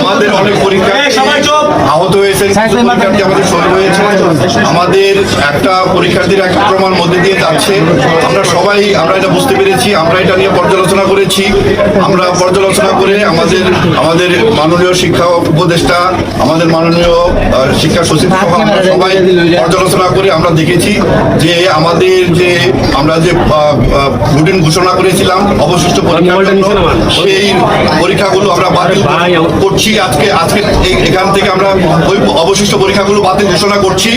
আমাদের অনেক পরীক্ষা আহত আমাদের হয়েছে আমাদের একটা পরীক্ষার্থীর এক প্রমাণ মধ্যে দিয়ে যাচ্ছে। আমরা সবাই আমরা এটা বুঝতে পেরেছি আমরা এটা নিয়ে পর্যালোচনা করেছি। আমরা পর্যালোচনা করে আমাদের আমাদের মাননীয় শিক্ষা উপদেষ্টা আমাদের মাননীয় শিক্ষা সচিব আমরা সবাই পর্যালোচনা করে আমরা দেখেছি যে আমাদের যে আমরা যে রুটিন ঘোষণা করেছিলাম অবশিষ্ট পরীক্ষার সেই পরীক্ষাগুলো আমরা বাতিল করছি। আজকে আজকে এই- এখান থেকে আমরা ওই অবশিষ্ট পরীক্ষাগুলো বাতিল ঘোষণা করছি।